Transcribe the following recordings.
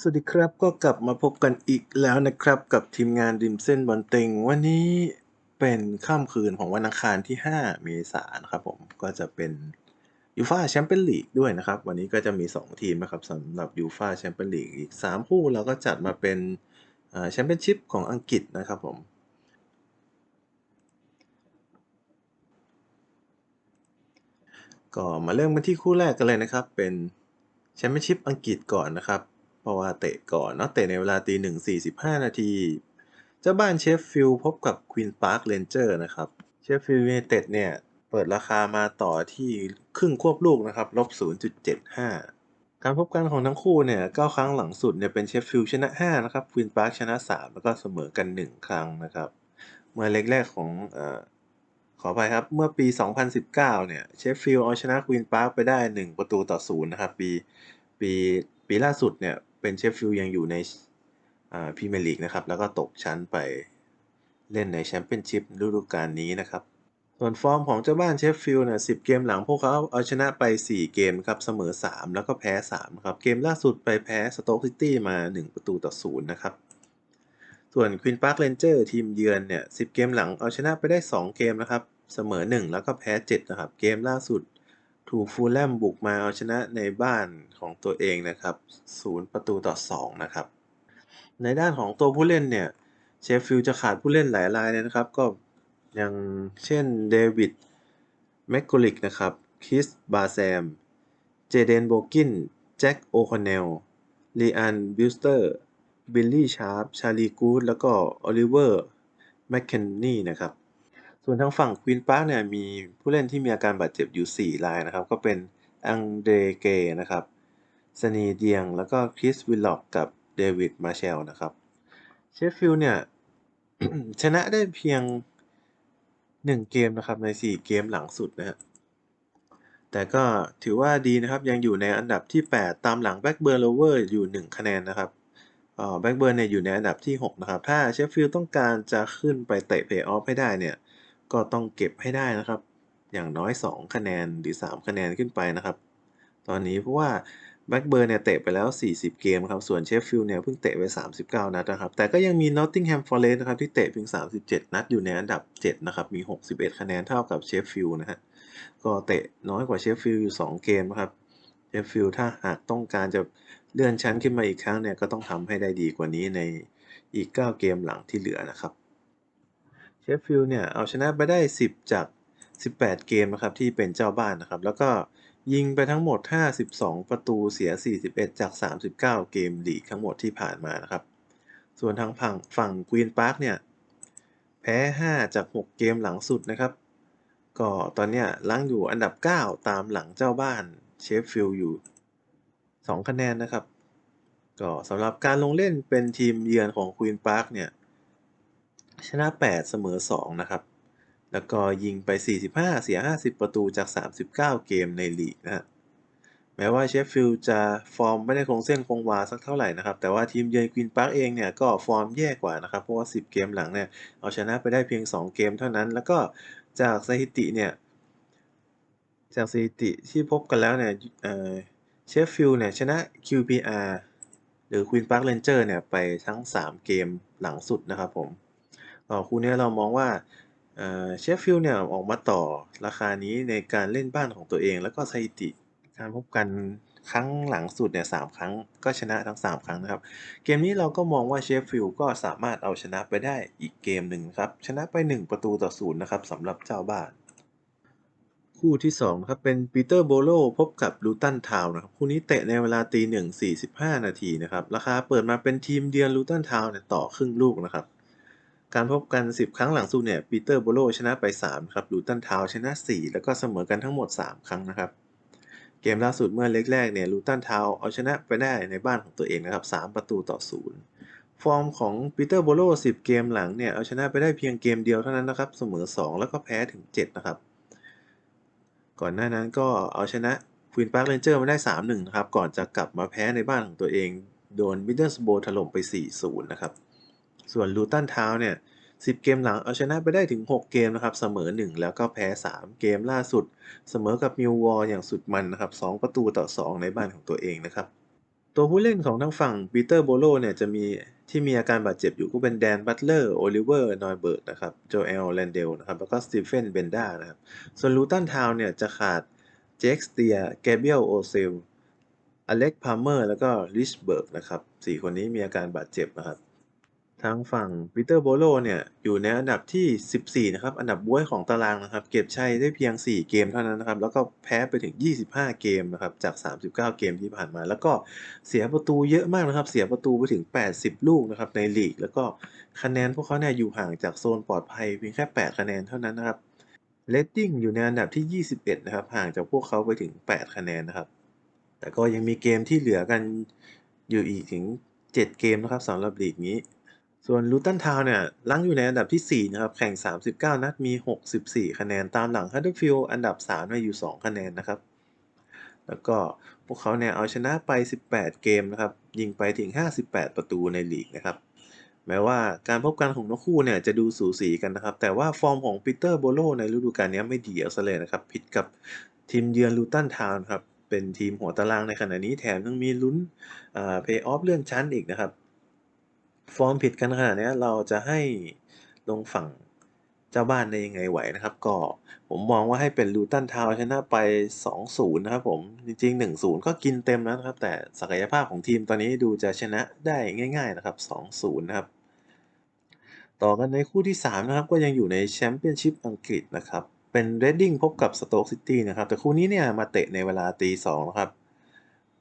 สวัสดีครับก็กลับมาพบกันอีกแล้วนะครับกับทีมงานริมเส้นบอลเต็ง วันนี้เป็นค่ำคืนของวันอังคารที่ 5 เมษายนะครับผมก็จะเป็นยูฟาแชมเปี้ยนลีกด้วยนะครับ วันนี้ก็จะมี 2 ทีมนะครับสำหรับยูฟาแชมเปี้ยนลีกอีก 3 คู่เราก็จัดมาเป็นแชมเปี้ยนชิพของอังกฤษนะครับผมก็มาเริ่มกันที่คู่แรกกันเลยนะครับเป็นแชมเปี้ยนชิพอังกฤษก่อนนะครับ ราะว่าเตะก่อนเนาะเตะในเวลาตีหนึ่งสี่สิบห้านาทีเจ้าบ้านเชฟฟิลด์พบกับควีนพาร์คเรนเจอร์นะครับเชฟฟิลด์ยูไนเต็ดเนี่ยเปิดราคามาต่อที่ครึ่งควบลูกนะครับลบ0.75 การพบกันของทั้งคู่เนี่ย9ครั้งหลังสุดเนี่ยเป็นเชฟฟิลด์ชนะ 5 นะครับควีนพาร์คชนะ 3 แล้วก็เสมอกัน 1 ครั้งนะครับเมื่อเล็กแรกของอขออภัยครับ เมื่อปี 2019 เนี่ยเชฟฟิลด์เอาชนะควีนพาร์คไปได้ 1 ประตูต่อ0นะครับปีปีปีล่าสุดเนี่ย เป็นเชฟฟิลด์ยังอยู่ในพรีเมียร์ลีกนะครับ แล้วก็ตกชั้นไปเล่นในแชมเปี้ยนชิพฤดูกาลนี้นะครับ ส่วนฟอร์มของเจ้าบ้านเชฟฟิลด์เนี่ย10เกมหลังพวกเขาเอาชนะไป 4 เกมครับเสมอ 3 แล้วก็แพ้3ครับ เกมล่าสุดไปแพ้สโต๊กซิตี้มา 1 ประตูต่อ0นะครับ ส่วนควีนพาร์คเรนเจอร์ทีมเยือนเนี่ย10 เกมหลังเอาชนะไปได้ 2 เกมนะครับ เสมอ 1 แล้วก็แพ้ 7 นะครับ เกมล่าสุด ถูกฟูลแลมบุกมาเอาชนะในบ้านของตัวเองนะครับ 0 ประตูต่อ 2 นะครับ ในด้านของตัวผู้เล่นเนี่ยเชฟฟิลด์จะขาดผู้เล่นหลายรายเลยนะครับ ก็อย่างเช่นเดวิดแมกโกลิกนะครับคริสบาแซม เจเดนโบกิน แจ็คโอคอนเนลลีอันบิลสเตอร์บิลลี่ชาร์ปชาลีกูดแล้วก็โอลิเวอร์แมคเคนนี่นะครับ ส่วนทางฝั่งควีนพาร์คเนี่ยมีผู้เล่นที่มีอาการบาดเจ็บอยู่ 4 รายนะครับ ก็เป็นอังเดรเกนะครับสนีเดียง แล้วก็คริสวิลล็อกกับเดวิดมาเชลนะครับเชฟฟิลด์เนี่ย ชนะได้เพียง 1 เกมนะครับใน 4 เกมหลังสุดนะฮะแต่ก็ถือว่าดีนะครับยังอยู่ในอันดับที่ 8 ตามหลังแบ็กเบิร์นโลเวอร์อยู่ 1 คะแนนนะครับแบ็กเบิร์นเนี่ยอยู่ในอันดับที่ 6 นะครับ ถ้าเชฟฟิลด์ต้องการจะขึ้นไปเตะเพย์ออฟให้ได้เนี่ย ก็ต้องเก็บให้ได้นะครับ อย่างน้อย 2 คะแนนหรือ 3 คะแนนขึ้นไปนะครับ ตอนนี้เพราะว่าแบ็กเบิร์นเนี่ยเตะไปแล้ว 40 เกมครับ ส่วนเชฟฟิลด์เนี่ยเพิ่งเตะไป 39 นัดนะครับ แต่ก็ยังมีนอตติงแฮมฟอร์เรสต์นะครับที่เตะเพียง 37 นัดอยู่ในอันดับ 7 นะครับ มี 61 คะแนนเท่ากับเชฟฟิลด์นะฮะ ก็เตะน้อยกว่าเชฟฟิลด์อยู่ 2 เกมนะครับ เชฟฟิลด์ถ้าหากต้องการจะเลื่อนชั้นขึ้นมาอีกครั้งเนี่ยก็ต้องทำให้ได้ดีกว่านี้ในอีก 9 เกมหลังที่เหลือนะครับ ฟฟิลด์เนี่ยเอาชนะไปได้ 10 จาก 18 เกมนะครับที่เป็นเจ้าบ้านนะครับ แล้วก็ยิงไปทั้งหมด 52 ประตูเสีย 41 จาก 39 เกมลีกทั้งหมดที่ผ่านมานะครับ ส่วนทางฝั่งฝั่งควีนพาร์คเนี่ย แพ้ 5 จาก 6 เกมหลังสุดนะครับ ก็ตอนเนี้ยลังอยู่อันดับ 9 ตามหลังเจ้าบ้านเชฟฟิลด์อยู่ 2 คะแนนนะครับ ก็สำหรับการลงเล่นเป็นทีมเยือนของควีนพาร์คเนี่ย ชนะ 8 เสมอ 2 นะครับ แล้วก็ยิงไป 45 เสีย 50 ประตูจาก 39 เกมในลีกนะฮะแม้ว่าเชฟฟิลด์จะฟอร์มไม่ได้คงเส้นคงวาสักเท่าไหร่นะครับ แต่ว่าทีมเยือนควีนพาร์คเองเนี่ยก็ฟอร์มแย่กว่านะครับ เพราะว่า 10 เกมหลังเนี่ยเอาชนะไปได้เพียง 2 เกมเท่านั้น แล้วก็จากสถิติเนี่ยจากสถิติที่พบกันแล้วเนี่ยเชฟฟิลด์เนี่ยชนะ QPR หรือ Queen Park Ranger เนี่ยไปทั้ง 3 เกมหลังสุดนะครับผม คู่นี้เรามองว่าเชฟฟิลด์เนี่ยออกมาต่อราคานี้ในการเล่นบ้านของตัวเอง แล้วก็สถิติการพบกันครั้งหลังสุดเนี่ยสครั้งก็ชนะทั้ง 3 ครั้งนะครับ เกมนี้เราก็มองว่าเชฟฟิลด์ก็สามารถเอาชนะไปได้อีกเกมหนึ่งครับ ชนะไป 1 ประตูต่อศูนย์นะครับสำหรับเจ้าบ้าน คู่ที่2ครับเป็นปีเตอร์โบโลพบกับลูตันทาวนะครับคู่นี้เตะในเวลาตีหนึ่งสี่สิบห้านาทีนะครับ ราคาเปิดมาเป็นทีมเยือนลูตันทาวเนี่ยต่อครึ่งลูกนะครับ การพบกัน 10 ครั้งหลังสุดเนี่ยปีเตอร์โบโลชนะไป 3 ครับลูตันทาวชนะ 4 แล้วก็เสมอกันทั้งหมด 3 ครั้งนะครับ เกมล่าสุดเมื่อเล็กแรกเนี่ยลูตันทาวเอาชนะไปได้ในบ้านของตัวเองนะครับ 3 ประตูต่อ 0 ฟอร์มของปีเตอร์โบโล10 เกมหลังเนี่ยเอาชนะไปได้เพียงเกมเดียวเท่านั้นนะครับเสมอ 2 แล้วก็แพ้ถึง 7 นะครับ ก่อนหน้านั้นก็เอาชนะควีนพาร์คเรนเจอร์มาได้ 3-1 นะครับก่อนจะกลับมาแพ้ในบ้านของตัวเอง โดนมิดเดิลสโบถล่มไป 4-0 นะครับ ส่วนลูตันทาวเนี่ย10 เกมหลังเอาชนะไปได้ถึง 6 เกมนะครับ เสมอ 1 แล้วก็แพ้ 3 เกมล่าสุด เสมอกับมิววอลอย่างสุดมันนะครับ 2 ประตูต่อ 2 ในบ้านของตัวเองนะครับ ตัวผู้เล่นของทางฝั่งปีเตอร์โบโลเนี่ยจะมีที่มีอาการบาดเจ็บอยู่ก็เป็นแดนบัตเลอร์โอลิเวอร์นอยเบิร์กนะครับโจเอลแลนเดลนะครับแล้วก็สตีเฟนเบนด้านะครับส่วนลูตันทาวน์เนี่ยจะขาดเจคสเตียแกเบียลโอเซลอเล็กพาร์เมอร์แล้วก็ลิชเบิร์กนะครับสี่คนนี้มีอาการบาดเจ็บนะครับ ทางฝั่งปีเตอร์โบโลเนี่ยอยู่ในอันดับที่ 14 นะครับ อันดับบ้วยของตารางนะครับ เก็บชัยได้เพียง 4 เกมเท่านั้นนะครับ แล้วก็แพ้ไปถึง 25 เกมนะครับ จาก 39 เกมที่ผ่านมา แล้วก็เสียประตูเยอะมากนะครับ เสียประตูไปถึง 80 ลูกนะครับในลีก แล้วก็คะแนนพวกเขาเนี่ยอยู่ห่างจากโซนปลอดภัยเพียงแค่ 8 คะแนนเท่านั้นนะครับเลตติ้งอยู่ในอันดับที่ 21 นะครับ ห่างจากพวกเขาไปถึง 8 คะแนนนะครับ แต่ก็ยังมีเกมที่เหลือกันอยู่อีกถึง 7 เกมนะครับสำหรับลีกนี้ ส่วนลูตันทาวเนี่ยลังอยู่ในอันดับที่ 4 นะครับ แข่ง 39 นัดมี 64 คะแนนตามหลังฮัตเตอร์ฟิลด์อันดับ3เนี่ยอยู่ 2 คะแนนนะครับ แล้วก็พวกเขาเนี่ยเอาชนะไป 18 เกมนะครับ ยิงไปถึง 58 ประตูในลีกนะครับ แม้ว่าการพบกันของทั้งคู่เนี่ยจะดูสูสีกันนะครับ แต่ว่าฟอร์มของปีเตอร์โบโลในฤดูกาลนี้ไม่ดีเอาซะเลยนะครับ ผิดกับทีมเยือนลูตันทาวน์ครับ เป็นทีมหัวตารางในขณะนี้แถมยังมีลุ้นเพย์ออฟเลื่อนชั้นอีกนะครับ ฟอร์มผิดกันขนาดนี้เราจะให้ลงฝั่งเจ้าบ้านได้ยังไงไหวนะครับ ก็ผมมองว่าให้เป็นลูตันทาวชนะไป 2-0 นะครับผม จริง ๆ 1-0 ก็กินเต็มแล้วนะครับ แต่ศักยภาพของทีมตอนนี้ดูจะชนะได้ง่าย ๆ นะครับ 2-0 นะครับ ต่อกันในคู่ที่ 3 นะครับ ก็ยังอยู่ในแชมเปี้ยนชิพอังกฤษนะครับ เป็นเรดดิ้งพบกับสโต๊กซิตี้นะครับ แต่คู่นี้เนี่ยมาเตะในเวลาตีสองนะครับ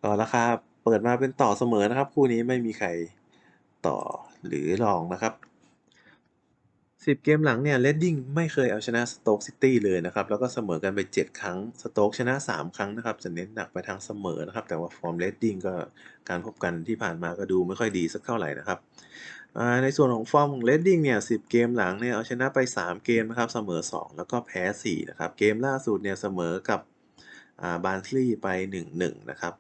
ก็ราคาเปิดมาเป็นต่อเสมอนะครับ คู่นี้ไม่มีใคร ต่อหรือรองนะครับ 10 เกมหลังเนี่ยเลดดิ้งไม่เคยเอาชนะสโต๊กซิตี้เลยนะครับ แล้วก็เสมอกันไป 7 ครั้งสโต๊กชนะ 3 ครั้งนะครับ จะเน้นหนักไปทางเสมอนะครับ แต่ว่าฟอร์มเลดดิ้งก็การพบกันที่ผ่านมาก็ดูไม่ค่อยดีสักเท่าไหร่นะครับในส่วนของฟอร์มของเลดดิ้งเนี่ย10 เกมหลังเนี่ยเอาชนะไป 3 เกมนะครับเสมอ 2 แล้วก็แพ้ 4 นะครับ เกมล่าสุดเนี่ยเสมอกับบาร์คลีย์ไป 1-1 นะครับ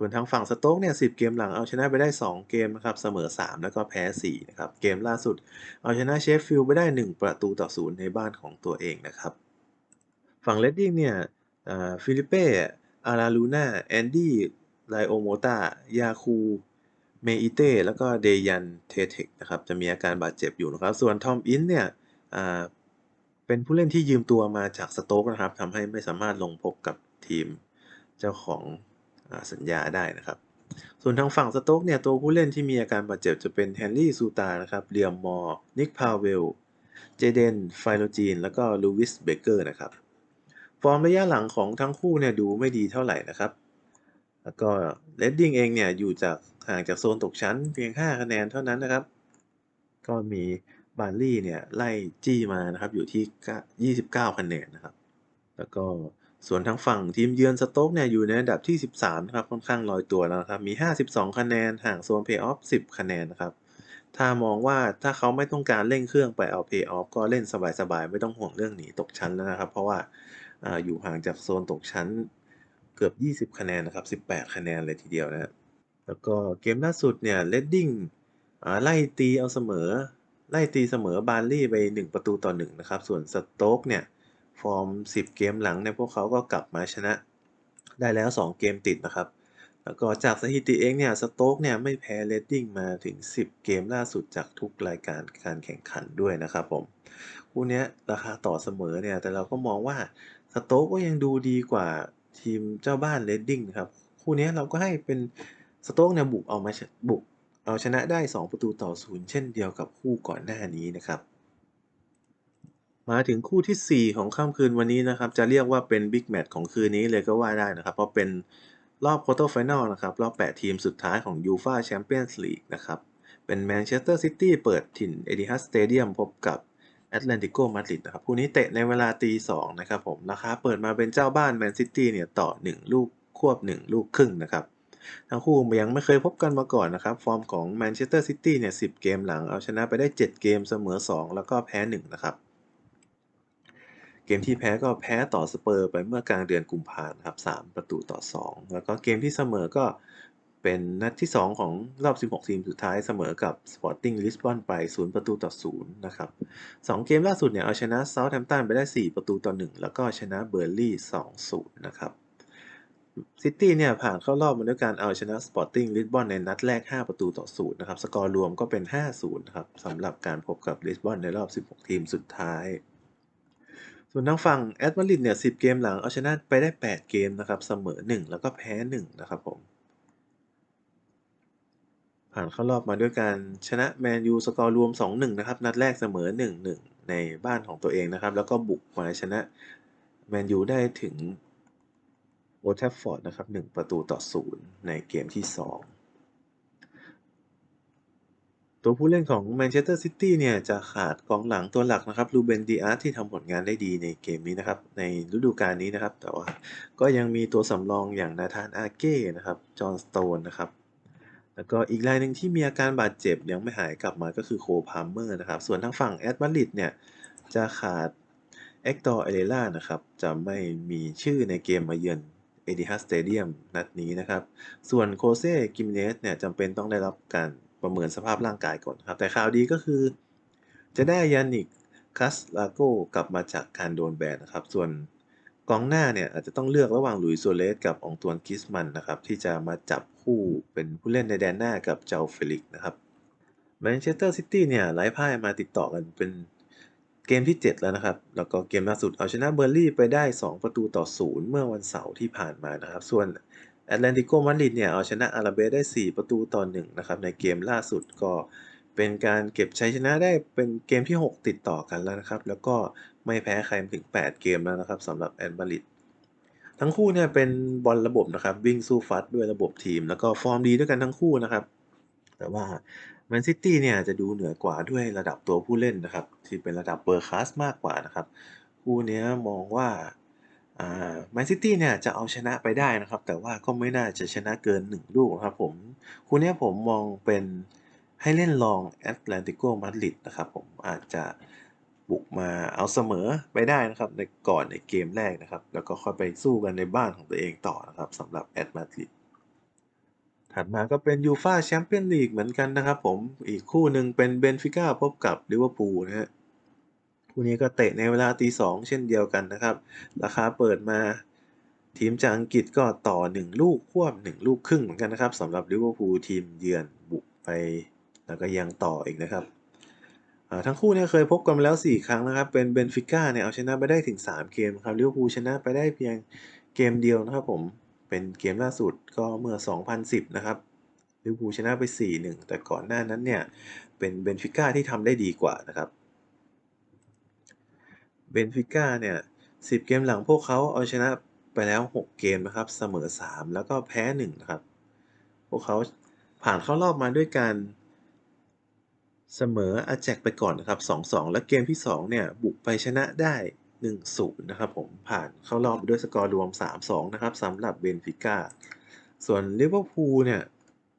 ส่วนทางฝั่งสโต๊กเนี่ย10เกมหลังเอาชนะไปได้ 2 เกมนะครับ เสมอ 3 แล้วก็แพ้4นะครับ เกมล่าสุดเอาชนะเชฟฟิลด์ไปได้ 1 ประตูต่อ0ในบ้านของตัวเองนะครับ ฝั่งเลดดิ้งเนี่ยฟิลิเป้อาราลูน่าแอนดี้ไลโอโมตายาคูเมอิเต้แล้วก็เดยันเทเทคนะครับจะมีอาการบาดเจ็บอยู่นะครับ ส่วนทอมอินเนี่ยเป็นผู้เล่นที่ยืมตัวมาจากสโต๊กนะครับทำให้ไม่สามารถลงพบกับทีมเจ้าของ สัญญาได้นะครับ ส่วนทางฝั่งสโต๊กเนี่ยตัวผู้เล่นที่มีอาการบาดเจ็บจะเป็นแฮนรี่ซูตานะครับเลียมมอร์นิกพาเวล เจเดนไฟโลจีน แล้วก็ลูวิสเบเกอร์นะครับ ฟอร์มระยะหลังของทั้งคู่เนี่ยดูไม่ดีเท่าไหร่นะครับ แล้วก็เลดดิ้งเองเนี่ยอยู่จากห่างจากโซนตกชั้นเพียง 5 คะแนนเท่านั้นนะครับ ก็มีบาร์ลี่เนี่ยไล่จี้มานะครับอยู่ที่ 29 คะแนนนะครับ แล้วก็ ส่วนทางฝั่งทีมเยือนสโต๊กเนี่ยอยู่ในอันดับที่ 13นะครับค่อนข้างลอยตัวแล้วครับมี 52 คะแนนห่างโซนเพย์ออฟ10 คะแนนนะครับถ้ามองว่าถ้าเขาไม่ต้องการเร่งเครื่องไปเอาเพย์ออฟก็เล่นสบายๆ ไม่ต้องห่วงเรื่องหนีตกชั้นแล้วนะครับ เพราะว่าออยู่ห่างจากโซนตกชั้นเกือบ 20 คะแนนนะครับ 18 คะแนนเลยทีเดียวนะแล้วก็เกมล่าสุดเนี่ยเลดดิ้งไล่ตีเอาเสมอ ไล่ตีเสมอบาร์ลี่ไป 1 ประตูต่อ1นะครับส่วนสโต๊กเนี่ย ฟอร์ม 10 เกมหลังเนี่ยพวกเขาก็กลับมาชนะ ได้แล้ว 2 เกมติดนะครับ แล้วก็จากสถิติเองเนี่ยสโต๊กเนี่ยไม่แพ้เรดดิ้งมาถึง 10 เกมล่าสุดจากทุกรายการการแข่งขันด้วยนะครับผมคู่นี้ราคาต่อเสมอเนี่ยแต่เราก็มองว่าสโต๊กก็ยังดูดีกว่าทีมเจ้าบ้านเรดดิ้งครับคู่นี้เราก็ให้เป็นสโต๊กเนี่ยบุกเอามาบุกเอาชนะได้ 2 ประตูต่อศูนย์เช่นเดียวกับคู่ก่อนหน้านี้นะครับ มาถึงคู่ที่ 4 ของค่ำคืนวันนี้นะครับ จะเรียกว่าเป็นบิ๊กแมตช์ของคืนนี้เลยก็ว่าได้นะครับ เพราะเป็นรอบควอเตอร์ไฟแนลนะครับ รอบ 8 ทีมสุดท้ายของยูฟาแชมเปี้ยนส์ลีกนะครับ เป็นแมนเชสเตอร์ซิตี้เปิดถิ่นเอดิฮัสสเตเดียมพบกับแอตแลนติโกมาดริดนะครับคู่นี้เตะในเวลาตีสองนะครับผมราคาเปิดมาเป็นเจ้าบ้านแมนซิตี้เนี่ยต่อ 1 ลูกควบ 1 ลูกครึ่งนะครับทั้งคู่ยังไม่เคยพบกันมาก่อนนะครับ ฟอร์มของแมนเชสเตอร์ซิตี้เนี่ย10 เกมหลังเอาชนะไปได้ 7 เกมเสมอ 2 แล้วก็แพ้ 1 นะครับ เกมที่แพ้ก็แพ้ต่อสเปอร์ไปเมื่อกลางเดือนกุมภาพันธ์ครับ3ประตูต่อ 2 แล้วก็เกมที่เสมอก็เป็นนัดที่ 2 ของรอบ 16 ทีมสุดท้ายเสมอกับ Sporting Lisbon ไป 0 ประตูต่อ 0 นะครับ 2 เกมล่าสุดเนี่ย เอาชนะ Southampton ไปได้ 4 ประตูต่อ 1 แล้วก็ชนะเบอร์ลี่2-0 นะครับซิตี้เนี่ย ผ่านเข้ารอบมาด้วยการเอาชนะสปอร์ติ้งลิสบอนในนัดแรก 5 ประตูต่อศูนย์นะครับ สกอร์รวมก็เป็น 5-0นะครับสำหรับการพบกับลิสบอนในรอบ 16 ทีมสุดท้าย ส่วนทางฝั่งแอตมาริดเนี่ย10เกมหลังเอาชนะไปได้ 8 เกมนะครับเสมอ 1 แล้วก็แพ้ 1 นะครับผม ผ่านเข้ารอบมาด้วยการชนะแมนยูสกอร์รวม 2-1 นะครับ นัดแรกเสมอ 1-1 ในบ้านของตัวเองนะครับ แล้วก็บุกมาชนะแมนยูได้ถึงโอลด์แทฟฟอร์ดนะครับ 1 ประตูต่อ 0 ในเกมที่ 2 ตัวผู้เล่นของแมนเชสเตอร์ซิตี้เนี่ยจะขาดกองหลังตัวหลักนะครับลูเบนดีอาร์ที่ทำผลงานได้ดีในเกมนี้นะครับในฤดูกาลนี้นะครับ แต่ว่าก็ยังมีตัวสำรองอย่างนาธานอาเก้นะครับจอห์นสโตนนะครับแล้วก็อีกรายหนึ่งที่มีอาการบาดเจ็บยังไม่หายกลับมาก็คือโคพาล์มเมอร์นะครับ ส่วนทางฝั่งแอตมาริดเนี่ยจะขาดเอ็กตอร์เอเลล่านะครับจะไม่มีชื่อในเกมมาเยือนเอดิฮัสสเตเดียมนัดนี้นะครับ ส่วนโคเซ่กิมเนสเนี่ยจำเป็นต้องได้รับการ ประเมินสภาพร่างกายก่อนครับ แต่ข่าวดีก็คือ จะได้ยานิกคัสลาโกกลับมาจากการโดนแบนนะครับ ส่วนกองหน้าเนี่ยอาจจะต้องเลือกระหว่างหลุยส์โซเลสกับองตวนกิสมันนะครับ ที่จะมาจับคู่เป็นผู้เล่นในแดนหน้ากับเจ้าเฟลิกนะครับแมนเชสเตอร์ซิตี้เนี่ยไร้พ่ายมาติดต่อกันเป็นเกมที่ 7 แล้วนะครับ แล้วก็เกมล่าสุดเอาชนะเบอร์ลี่ไปได้ 2 ประตูต่อ 0 เมื่อวันเสาร์ที่ผ่านมานะครับ ส่วน แอตแลนติโกมาดริดเนี่ยเอาชนะอาราเบสได้ 4 ประตูต่อ1นะครับในเกมล่าสุดก็เป็นการเก็บชัยชนะได้เป็นเกมที่ 6 ติดต่อกันแล้วนะครับ แล้วก็ไม่แพ้ใครมาถึง 8 เกมแล้วนะครับสำหรับแอตมาดริดทั้งคู่เนี่ยเป็นบอลระบบนะครับวิ่งสู้ฟัดด้วยระบบทีม แล้วก็ฟอร์มดีด้วยกันทั้งคู่นะครับ แต่ว่าแมนซิตี้เนี่ยจะดูเหนือกว่าด้วยระดับตัวผู้เล่นนะครับ ที่เป็นระดับเบอร์คลาสมากกว่านะครับ คู่นี้มองว่า แมนซิตี้เนี่ยจะเอาชนะไปได้นะครับ แต่ว่าก็ไม่น่าจะชนะเกิน 1 ลูกนะครับผมคู่นี้ผมมองเป็นให้เล่นลองแอตแลนติโกมาดริดนะครับผมอาจจะบุกมาเอาเสมอไปได้นะครับในก่อนในเกมแรกนะครับ แล้วก็ค่อยไปสู้กันในบ้านของตัวเองต่อนะครับสำหรับแอตมาดริดถัดมาก็เป็นยูฟาแชมเปี้ยนลีกเหมือนกันนะครับผมอีกคู่หนึ่งเป็นเบนฟิก้าพบกับลิเวอร์พูลนะฮะ คู่นี้ก็เตะในเวลาตีสองเช่นเดียวกันนะครับ ราคาเปิดมา ทีมจากอังกฤษก็ต่อ 1 ลูกควบ1ลูกครึ่งเหมือนกันนะครับสำหรับลิเวอร์พูลทีมเยือนบุกไปแล้วก็ยังต่ออีกนะครับทั้งคู่เนี่ยเคยพบกันมาแล้ว 4 ครั้งนะครับ เป็นเบนฟิก้าเนี่ยเอาชนะไปได้ถึง 3 เกมครับลิเวอร์พูลชนะไปได้เพียงเกมเดียวนะครับผม เป็นเกมล่าสุดก็เมื่อ 2010 นะครับลิเวอร์พูลชนะไป 4-1 แต่ก่อนหน้านั้นเนี่ยเป็นเบนฟิก้าที่ทำได้ดีกว่านะครับ เบนฟิก้าเนี่ย 10 เกมหลังพวกเขาเอาชนะไปแล้ว 6 เกมนะครับ เสมอ 3 แล้วก็แพ้ 1 นะครับ พวกเขาผ่านเข้ารอบมาด้วยการเสมออาแจกไปก่อนนะครับ 2-2 และเกมที่ 2 เนี่ย บุกไปชนะได้ 1-0 นะครับผมผ่านเข้ารอบด้วยสกอร์รวม 3-2 นะครับสำหรับเบนฟิก้าส่วนลิเวอร์พูลเนี่ย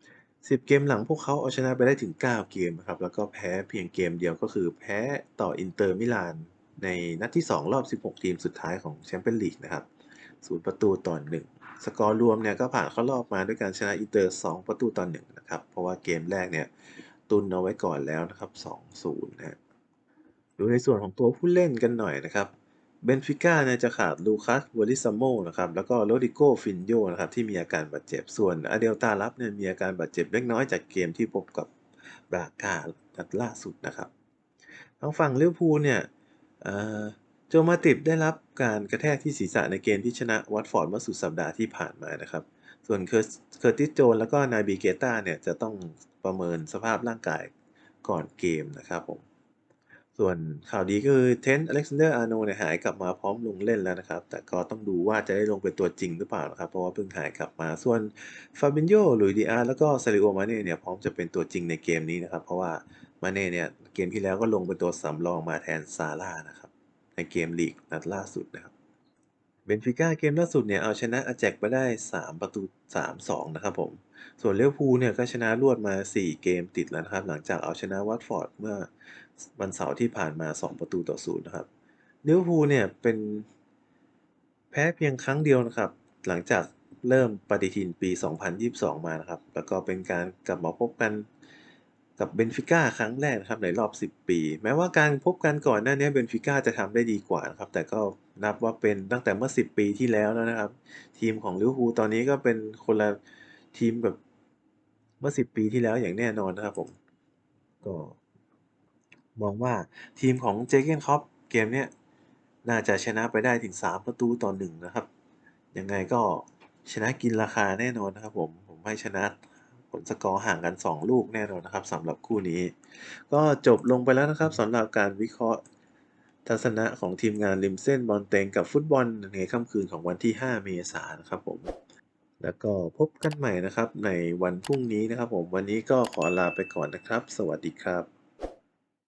10 เกมหลังพวกเขาเอาชนะไปได้ถึง 9 เกมนะครับ แล้วก็แพ้เพียงเกมเดียวก็คือแพ้ต่ออินเตอร์มิลาน ในนัดที่ 2 รอบ 16 ทีมสุดท้ายของแชมเปี้ยนลีกนะครับศูนย์ประตูต่อ1สกอร์รวมเนี่ยก็ผ่านเข้ารอบมาด้วยการชนะอินเตอร์ 2 ประตูต่อ1นะครับ เพราะว่าเกมแรกเนี่ยตุนเอาไว้ก่อนแล้วนะครับ 2-0นะฮะดูในส่วนของตัวผู้เล่นกันหน่อยนะครับเบนฟิก้าเนี่ยจะขาดลูคัสวอลิซามโมนะครับ แล้วก็โรดิโกฟินโยนะครับที่มีอาการบาดเจ็บ ส่วนอเดลตาลับเนี่ยมีอาการบาดเจ็บเล็กน้อยจากเกมที่พบกับบรากานัดล่าสุดนะครับ ทางฝั่งลิเวอร์พูลเนี่ย โจมาติบได้รับการกระแทกที่ศีรษะในเกมที่ชนะวัตฟอร์ดเมื่อสุดสัปดาห์ที่ผ่านมานะครับ ส่วนเคอร์ติสโจนแล้วก็นายบีเกตาเนี่ยจะต้องประเมินสภาพร่างกายก่อนเกมนะครับผม ส่วนข่าวดีก็คือเทนอเล็กซานเดอร์อาร์โนเนี่ยหายกลับมาพร้อมลงเล่นแล้วนะครับ แต่ก็ต้องดูว่าจะได้ลงเป็นตัวจริงหรือเปล่านะครับ เพราะว่าเพิ่งหายกลับมา ส่วนฟาบินโยลุยดิอาร์แล้วก็ซาริโอมาเน่เนี่ยพร้อมจะเป็นตัวจริงในเกมนี้นะครับ เพราะว่ามาเน่เนี่ย มที่แล้วก็ลงเป็นตัวสำรองมาแทนซาร่านะครับ ในเกมลีกนัดล่าสุดนะครับเบนฟิก้าเกมล่าสุดเนี่ยเอาชนะอาแจกไปได้ 3 ประตู 3-2 นะครับผม ส่วนเลิเวอร์พูเนี่ยก็ชนะรวดมา 4 เกมติดแล้วนะครับ หลังจากเอาชนะวัตฟอร์ดเมื่อวันเสาร์ที่ผ่านมา 2 ประตูต่อ0นย์นะครับเลิเวอร์พูเนี่ยเป็นแพ้เพียงครั้งเดียวนะครับ หลังจากเริ่มปฏิทินปี 2022 มานะครับ แล้วก็เป็นการกลับมาพบกัน กับเบนฟิก้าครั้งแรกนะครับในรอบ 10 ปี แม้ว่าการพบกันก่อนหน้านี้เบนฟิก้าจะทำได้ดีกว่านะครับ แต่ก็นับว่าเป็นตั้งแต่เมื่อ 10 ปีที่แล้วแล้วนะครับ ทีมของลิเวอร์พูลตอนนี้ก็เป็นคนละทีมแบบเมื่อ 10 ปีที่แล้วอย่างแน่นอนนะครับผมก็มองว่าทีมของเจเกนคอปเกมเนี้ยน่าจะชนะไปได้ถึง 3 ประตูต่อ1นะครับ ยังไงก็ชนะกินราคาแน่นอนนะครับผม ผมให้ชนะ ผลสกอร์ห่างกัน 2 ลูกแน่นอนนะครับสำหรับคู่นี้ ก็จบลงไปแล้วนะครับสำหรับการวิเคราะห์ทัศนะของทีมงานริมเส้นบอลเตงกับฟุตบอลในค่ำคืนของวันที่ 5 เมษายนนะครับผม แล้วก็พบกันใหม่นะครับในวันพรุ่งนี้นะครับผม วันนี้ก็ขอลาไปก่อนนะครับ สวัสดีครับ